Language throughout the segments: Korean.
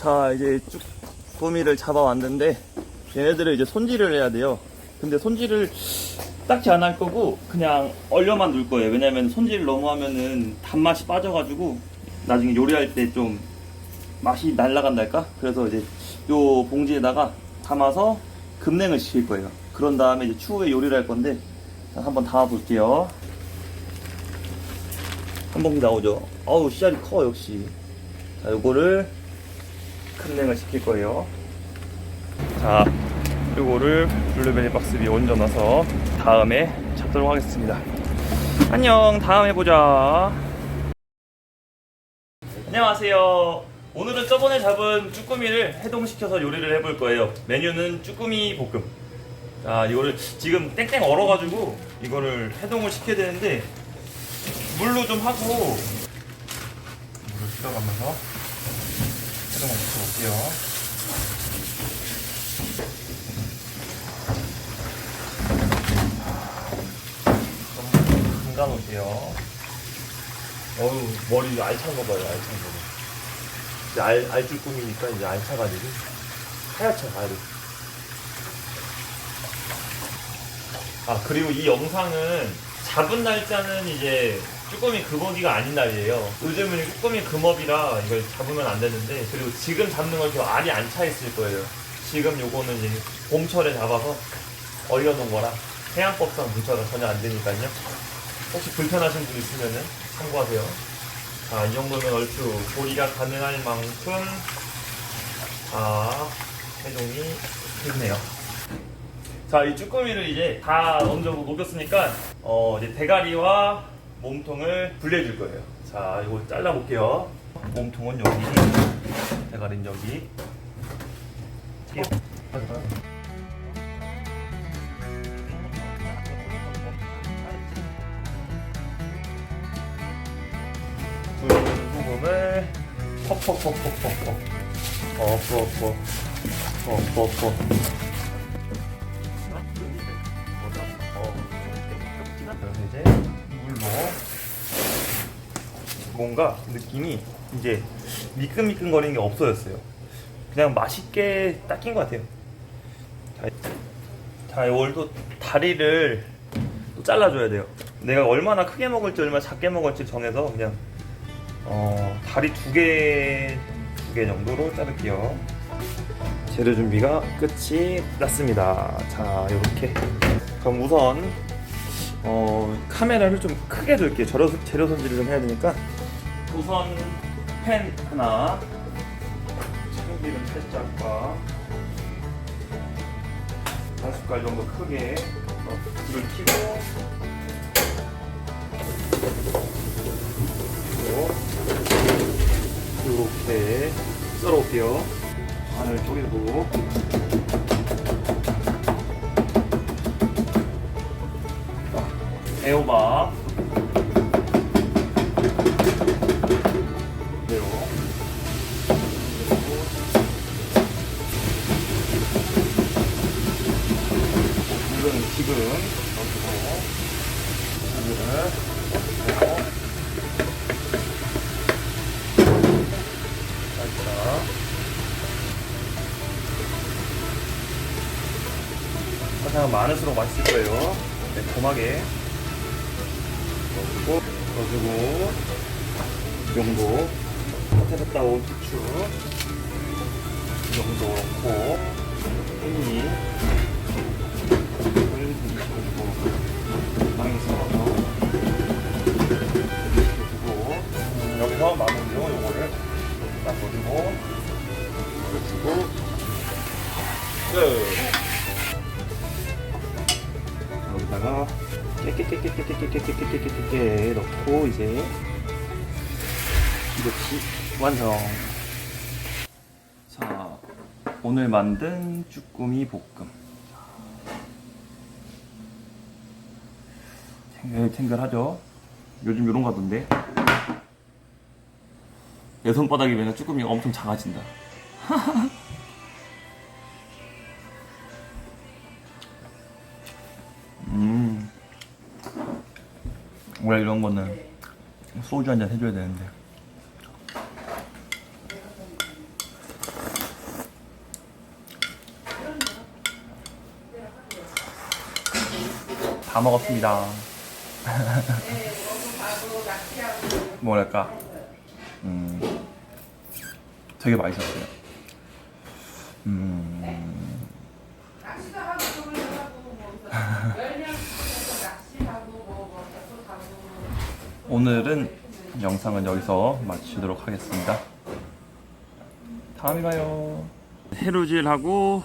자, 이제 쭈꾸미를 잡아왔는데, 얘네들을 이제 손질을 해야 돼요. 근데 손질을 딱히 안할 거고, 그냥 얼려만 둘 거예요. 왜냐면 손질 너무 하면은 단맛이 빠져가지고, 나중에 요리할 때 좀 맛이 날라간달까? 그래서 이제 요 봉지에다가 담아서 급냉을 시킬 거예요. 그런 다음에 이제 추후에 요리를 할 건데, 자, 한번 담아 볼게요. 한 봉지 나오죠? 어우, 씨알이 커, 역시. 자, 요거를 급냉을 시킬 거예요. 자, 요거를 블루베리 박스 위에 얹어놔서 다음에 잡도록 하겠습니다. 안녕, 다음에 보자. 안녕하세요. 오늘은 저번에 잡은 쭈꾸미를 해동시켜서 요리를 해볼 거예요. 메뉴는 쭈꾸미 볶음. 자, 이거를 지금 땡땡 얼어가지고 이거를 해동을 시켜야 되는데 물로 좀 하고 물을 실어가면서 좀 담가 놓을게요. 어우, 머리 알찬 거 봐요, 알찬 거. 이제 알, 알쭈꾸미니까 이제 알차가지고 하얗죠, 알이. 아, 그리고 이 영상은 잡은 날짜는 이제 쭈꾸미 금어기가 아닌 날이에요. 요즘은 쭈꾸미 금업이라 이걸 잡으면 안 되는데, 그리고 지금 잡는 건저 알이 안 차 있을 거예요. 지금 요거는 이제 봄철에 잡아서 얼려놓은 거라 해양법상 문자가 전혀 안 되니까요. 혹시 불편하신 분 있으면은 참고하세요. 자, 이 정도면 얼추 조리가 가능할 만큼 아, 해동이 됐네요. 자, 이 쭈꾸미를 이제 다 얹어 녹였으니까 어, 이제 대가리와 몸통을 분리해 줄 거예요. 자, 이거 잘라 볼게요. 몸통은 여기, 대가리는 여기. 예. 붉은 소금을 퍽퍽퍽퍽퍽퍽 어퍼퍼 어퍼퍼 뭔가 느낌이 이제 미끈미끈거리는 게 없어졌어요 그냥 맛있게 닦인 것 같아요 자, 자 이걸 또 다리를 또 잘라줘야 돼요 내가 얼마나 크게 먹을지 얼마나 작게 먹을지 정해서 그냥 어, 다리 두 개, 두 개 정도로 자를게요. 재료 준비가 끝이 났습니다. 자, 이렇게. 그럼 우선, 어, 카메라를 좀 크게 둘게요. 재료, 재료 손질을 좀 해야 되니까. 우선, 팬 하나, 참기름 살짝과, 한 숟갈 정도 크게, 어, 불을 켜고, 이렇게 썰어올게요. 마늘 쪼개고. 애호박. 지금 넣어주고, 물을 넣고, 살짝 설탕은 많을수록 맛있을 거예요. 매콤하게 넣어주고 넣어주고 이 정도. 겉에서 따온 후추. 이 정도 넣고 깻잎 여기다가 깨깨깨깨깨깨깨깨깨깨깨깨 넣고 이제 이렇게 완성 자 오늘 만든 쭈꾸미 볶음 예, 챙겨를 하죠. 요즘 요런 가던데? 내 손바닥이 맨날 쭈꾸미 엄청 작아진다. 음. 원래 이런 거는 소주 한 잔 해줘야 되는데. 다 먹었습니다. 뭐랄까, 음, 되게 맛있었어요. 음, 오늘은 영상은 여기서 마치도록 하겠습니다. 다음에 봐요. 해루질하고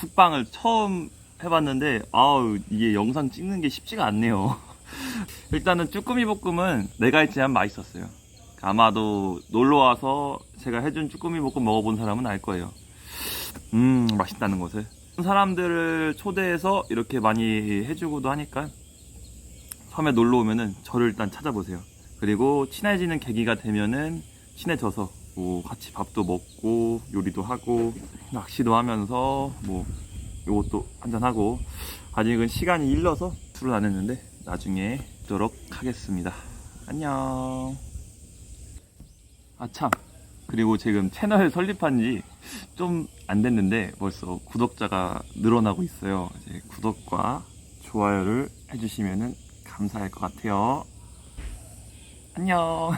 쿡방을 처음 해봤는데 아우 이게 영상 찍는 게 쉽지가 않네요. 일단은 쭈꾸미 볶음은 내가 했지만 맛있었어요. 아마도 놀러 와서 제가 해준 쭈꾸미 볶음 먹어본 사람은 알 거예요. 음 맛있다는 것을. 사람들을 초대해서 이렇게 많이 해주고도 하니까 처음에 놀러 오면은 저를 일단 찾아보세요. 그리고 친해지는 계기가 되면은 친해져서 뭐 같이 밥도 먹고 요리도 하고 낚시도 하면서 뭐 요것도 한잔 하고 아직은 시간이 일러서 술을 안 했는데 나중에 뵙도록 하겠습니다. 안녕. 아 참. 그리고 지금 채널 설립한 지 좀 안 됐는데 벌써 구독자가 늘어나고 있어요. 이제 구독과 좋아요를 해주시면은 감사할 것 같아요. 안녕.